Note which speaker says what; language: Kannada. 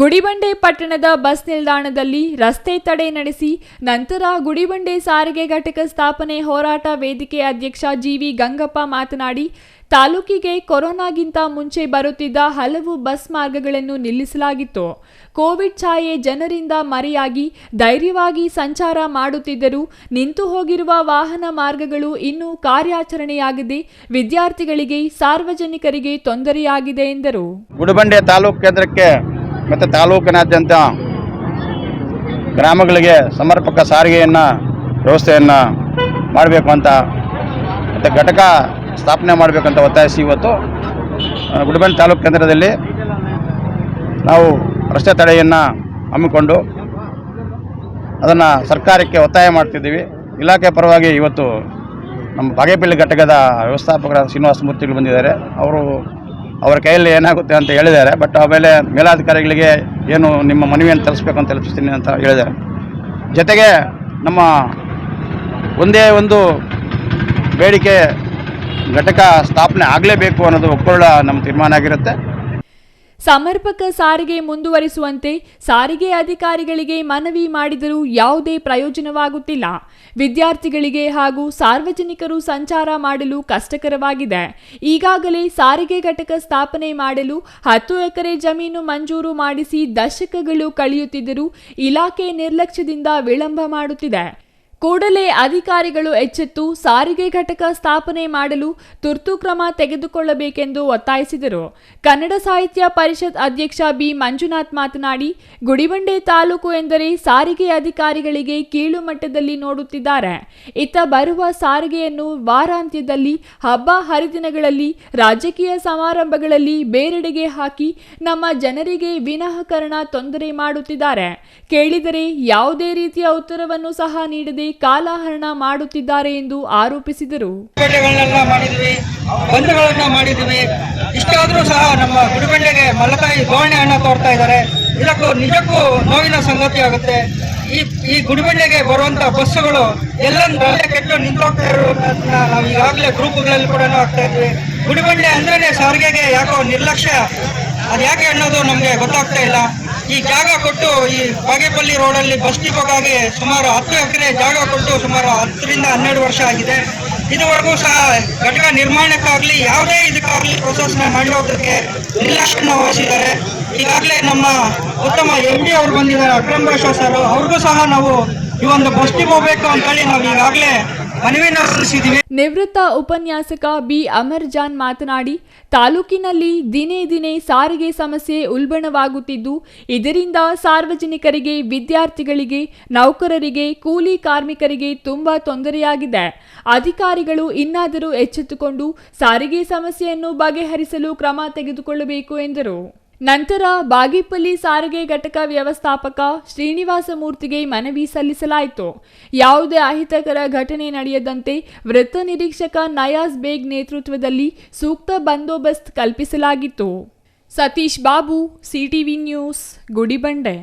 Speaker 1: ಗುಡಿಬಂಡೆ ಪಟ್ಟಣದ ಬಸ್ ನಿಲ್ದಾಣದಲ್ಲಿ ರಸ್ತೆ ತಡೆ ನಡೆಸಿ ನಂತರ ಗುಡಿಬಂಡೆ ಸಾರಿಗೆ ಘಟಕ ಸ್ಥಾಪನೆ ಹೋರಾಟ ವೇದಿಕೆ ಅಧ್ಯಕ್ಷ ಜಿವಿ ಗಂಗಪ್ಪ ಮಾತನಾಡಿ, ತಾಲೂಕಿಗೆ ಕೊರೋನಾಗಿಂತ ಮುಂಚೆ ಬರುತ್ತಿದ್ದ ಹಲವು ಬಸ್ ಮಾರ್ಗಗಳನ್ನು ನಿಲ್ಲಿಸಲಾಗಿತ್ತು. ಕೋವಿಡ್ ಛಾಯೆ ಜನರಿಂದ ಮರೆಯಾಗಿ ಧೈರ್ಯವಾಗಿ ಸಂಚಾರ ಮಾಡುತ್ತಿದ್ದರೂ ನಿಂತು ಹೋಗಿರುವ ವಾಹನ ಮಾರ್ಗಗಳು ಇನ್ನೂ ಕಾರ್ಯಾಚರಣೆಯಾಗದೆ ವಿದ್ಯಾರ್ಥಿಗಳಿಗೆ ಸಾರ್ವಜನಿಕರಿಗೆ ತೊಂದರೆಯಾಗಿದೆ ಎಂದರು.
Speaker 2: ಗುಡಿಬಂಡೆ ತಾಲೂಕು ಕೇಂದ್ರಕ್ಕೆ ಮತ್ತು ತಾಲೂಕಿನಾದ್ಯಂತ ಗ್ರಾಮಗಳಿಗೆ ಸಮರ್ಪಕ ಸಾರಿಗೆಯನ್ನು, ವ್ಯವಸ್ಥೆಯನ್ನು ಮಾಡಬೇಕು ಅಂತ ಮತ್ತು ಘಟಕ ಸ್ಥಾಪನೆ ಮಾಡಬೇಕಂತ ಒತ್ತಾಯಿಸಿ ಇವತ್ತು ಗುಡಿಬಂಡೆ ತಾಲೂಕು ಕೇಂದ್ರದಲ್ಲಿ ನಾವು ರಸ್ತೆ ತಡೆಯನ್ನು ಹಮ್ಮಿಕೊಂಡು ಅದನ್ನು ಸರ್ಕಾರಕ್ಕೆ ಒತ್ತಾಯ ಮಾಡ್ತಿದ್ದೀವಿ. ಇಲಾಖೆ ಪರವಾಗಿ ಇವತ್ತು ನಮ್ಮ ಬಾಗೇಪಲ್ಲಿ ಘಟಕದ ವ್ಯವಸ್ಥಾಪಕರ ಶ್ರೀನಿವಾಸ ಮೂರ್ತಿಗಳು ಬಂದಿದ್ದಾರೆ. ಅವರು ಅವರ ಕೈಯಲ್ಲಿ ಏನಾಗುತ್ತೆ ಅಂತ ಹೇಳಿದ್ದಾರೆ ಬಟ್ ಆಮೇಲೆ ಮೇಲಾಧಿಕಾರಿಗಳಿಗೆ ಏನು ನಿಮ್ಮ ಮನವಿಯನ್ನು ತರಿಸ್ಬೇಕು ಅಂತ ತಲುಪಿಸ್ತೀನಿ ಅಂತ ಹೇಳಿದ್ದಾರೆ. ಜೊತೆಗೆ ನಮ್ಮ ಒಂದೇ ಒಂದು ಬೇಡಿಕೆ ಘಟಕ ಸ್ಥಾಪನೆ ಆಗಲೇಬೇಕು ಅನ್ನೋದು ಒಕ್ಕೊಳ್ಳ ನಮ್ಮ ತೀರ್ಮಾನ ಆಗಿರುತ್ತೆ.
Speaker 1: ಸಮರ್ಪಕ ಸಾರಿಗೆ ಮುಂದುವರಿಸುವಂತೆ ಸಾರಿಗೆ ಅಧಿಕಾರಿಗಳಿಗೆ ಮನವಿ ಮಾಡಿದರೂ ಯಾವುದೇ ಪ್ರಯೋಜನವಾಗುತ್ತಿಲ್ಲ. ವಿದ್ಯಾರ್ಥಿಗಳಿಗೆ ಹಾಗೂ ಸಾರ್ವಜನಿಕರು ಸಂಚಾರ ಮಾಡಲು ಕಷ್ಟಕರವಾಗಿದೆ. ಈಗಾಗಲೇ ಸಾರಿಗೆ ಘಟಕ ಸ್ಥಾಪನೆ ಮಾಡಲು ಹತ್ತು ಎಕರೆ ಜಮೀನು ಮಂಜೂರು ಮಾಡಿಸಿ ದಶಕಗಳು ಕಳೆಯುತ್ತಿದ್ದರೂ ಇಲಾಖೆ ನಿರ್ಲಕ್ಷ್ಯದಿಂದ ವಿಳಂಬ ಮಾಡುತ್ತಿದೆ. ಕೂಡಲೇ ಅಧಿಕಾರಿಗಳು ಎಚ್ಚೆತ್ತು, ಸಾರಿಗೆ ಘಟಕ ಸ್ಥಾಪನೆ ಮಾಡಲು ತುರ್ತು ಕ್ರಮ ತೆಗೆದುಕೊಳ್ಳಬೇಕೆಂದು ಒತ್ತಾಯಿಸಿದರು. ಕನ್ನಡ ಸಾಹಿತ್ಯ ಪರಿಷತ್ ಅಧ್ಯಕ್ಷ ಬಿ. ಮಂಜುನಾಥ್ ಮಾತನಾಡಿ, ಗುಡಿಬಂಡೆ ತಾಲೂಕು ಎಂದರೆ ಸಾರಿಗೆ ಅಧಿಕಾರಿಗಳಿಗೆ ಕೀಳು ಮಟ್ಟದಲ್ಲಿ ನೋಡುತ್ತಿದ್ದಾರೆ. ಇತ್ತ ಬರುವ ಸಾರಿಗೆಯನ್ನು ವಾರಾಂತ್ಯದಲ್ಲಿ, ಹಬ್ಬ ಹರಿದಿನಗಳಲ್ಲಿ, ರಾಜಕೀಯ ಸಮಾರಂಭಗಳಲ್ಲಿ ಬೇರೆಡೆಗೆ ಹಾಕಿ ನಮ್ಮ ಜನರಿಗೆ ವಿನಾಹಕರಣ ತೊಂದರೆ ಮಾಡುತ್ತಿದ್ದಾರೆ. ಕೇಳಿದರೆ ಯಾವುದೇ ರೀತಿಯ ಉತ್ತರವನ್ನು ಸಹ ನೀಡದೆ ಕಾಲಹರಣ ಮಾಡುತ್ತಿದ್ದಾರೆ ಎಂದು ಆರೋಪಿಸಿದರು.
Speaker 3: ಮಾಡಿದ್ವಿ ಇಷ್ಟಾದ್ರೂ ಸಹ ನಮ್ಮ ಗುಡಿಬಂಡೆಗೆ ಮಲತಾಯಿ ಧೋರಣೆ ಹಣ ತೋರ್ತಾ ಇದ್ದಾರೆ. ಇದಕ್ಕೂ ನಿಜಕ್ಕೂ ನೋವಿನ ಸಂಗತಿ ಆಗುತ್ತೆ. ಈ ಈ ಗುಡಿಬಂಡೆಗೆ ಬರುವಂತ ಬಸ್ಸುಗಳು ಎಲ್ಲ ಕೆಟ್ಟು ನಿಂತೋಗ್ತಾ ಇರೋದನ್ನ ನಾವು ಈಗಾಗಲೇ ಗ್ರೂಪ್ಗಳಲ್ಲಿ ಕೂಡ ಆಗ್ತಾ ಇದ್ವಿ. ಗುಡಿಬಂಡೆ ಅಂದ್ರೇನೆ ಸಾರಿಗೆಗೆ ಯಾಕೋ ನಿರ್ಲಕ್ಷ್ಯ. ಅದ್ಯಾಕೆ ಅನ್ನೋದು ನಮಗೆ ಗೊತ್ತಾಗ್ತಾ ಇಲ್ಲ. ಈ ಜಾಗ ಕೊಟ್ಟು ಈ ಬಾಗೇಪಲ್ಲಿ ರೋಡಲ್ಲಿ ಬಸ್ ಡಿಪೋಗಾಗಿ ಸುಮಾರು ಹತ್ತು ಎಕರೆ ಜಾಗ ಕೊಟ್ಟು ಸುಮಾರು ಹತ್ತರಿಂದ ಹನ್ನೆರಡು ವರ್ಷ ಆಗಿದೆ. ಇದುವರೆಗೂ ಸಹ ಘಟಕ ನಿರ್ಮಾಣಕ್ಕಾಗಲಿ, ಯಾವುದೇ ಇದಕ್ಕಾಗಲಿ ಪ್ರೊಸೆಸ್ನ ಮಾಡಿರೋದಕ್ಕೆ ನಿರ್ಲಕ್ಷ್ಯ ವಹಿಸಿದ್ದಾರೆ. ಈಗಾಗಲೇ ನಮ್ಮ ಉತ್ತಮ ಎಂ ಡಿ ಅವರು ಬಂದಿದ್ದಾರೆ, ಅಕ್ರಮ್ ಭಾಷಾ ಸರ್. ಅವ್ರಿಗೂ ಸಹ ನಾವು ಈ ಒಂದು ಬಸ್ ಡಿಪೋ ಬೇಕು ಅಂತೇಳಿ ನಾವು ಈಗಾಗಲೇ
Speaker 1: ನಿವೃತ್ತ ಉಪನ್ಯಾಸಕ ಬಿ ಅಮರ್ಜಾನ್ ಮಾತನಾಡಿ, ತಾಲೂಕಿನಲ್ಲಿ ದಿನೇ ದಿನೇ ಸಾರಿಗೆ ಸಮಸ್ಯೆ ಉಲ್ಬಣವಾಗುತ್ತಿದ್ದು, ಇದರಿಂದ ಸಾರ್ವಜನಿಕರಿಗೆ, ವಿದ್ಯಾರ್ಥಿಗಳಿಗೆ, ನೌಕರರಿಗೆ, ಕೂಲಿ ಕಾರ್ಮಿಕರಿಗೆ ತುಂಬಾ ತೊಂದರೆಯಾಗಿದೆ. ಅಧಿಕಾರಿಗಳು ಇನ್ನಾದರೂ ಎಚ್ಚೆತ್ತುಕೊಂಡು ಸಾರಿಗೆ ಸಮಸ್ಯೆಯನ್ನು ಬಗೆಹರಿಸಲು ಕ್ರಮ ತೆಗೆದುಕೊಳ್ಳಬೇಕು ಎಂದರು. ನಂತರ ಬಾಗೇಪಲ್ಲಿ ಸಾರಿಗೆ ಘಟಕ ವ್ಯವಸ್ಥಾಪಕ ಶ್ರೀನಿವಾಸ ಮೂರ್ತಿಗೆ ಮನವಿ ಸಲ್ಲಿಸಲಾಯಿತು. ಯಾವುದೇ ಅಹಿತಕರ ಘಟನೆ ನಡೆಯದಂತೆ ವೃತ್ತ ನಿರೀಕ್ಷಕ ನಯಾಜ್ ಬೇಗ್ ನೇತೃತ್ವದಲ್ಲಿ ಸೂಕ್ತ ಬಂದೋಬಸ್ತ್ ಕಲ್ಪಿಸಲಾಗಿತ್ತು. Satish Babu CTV news Gudibande.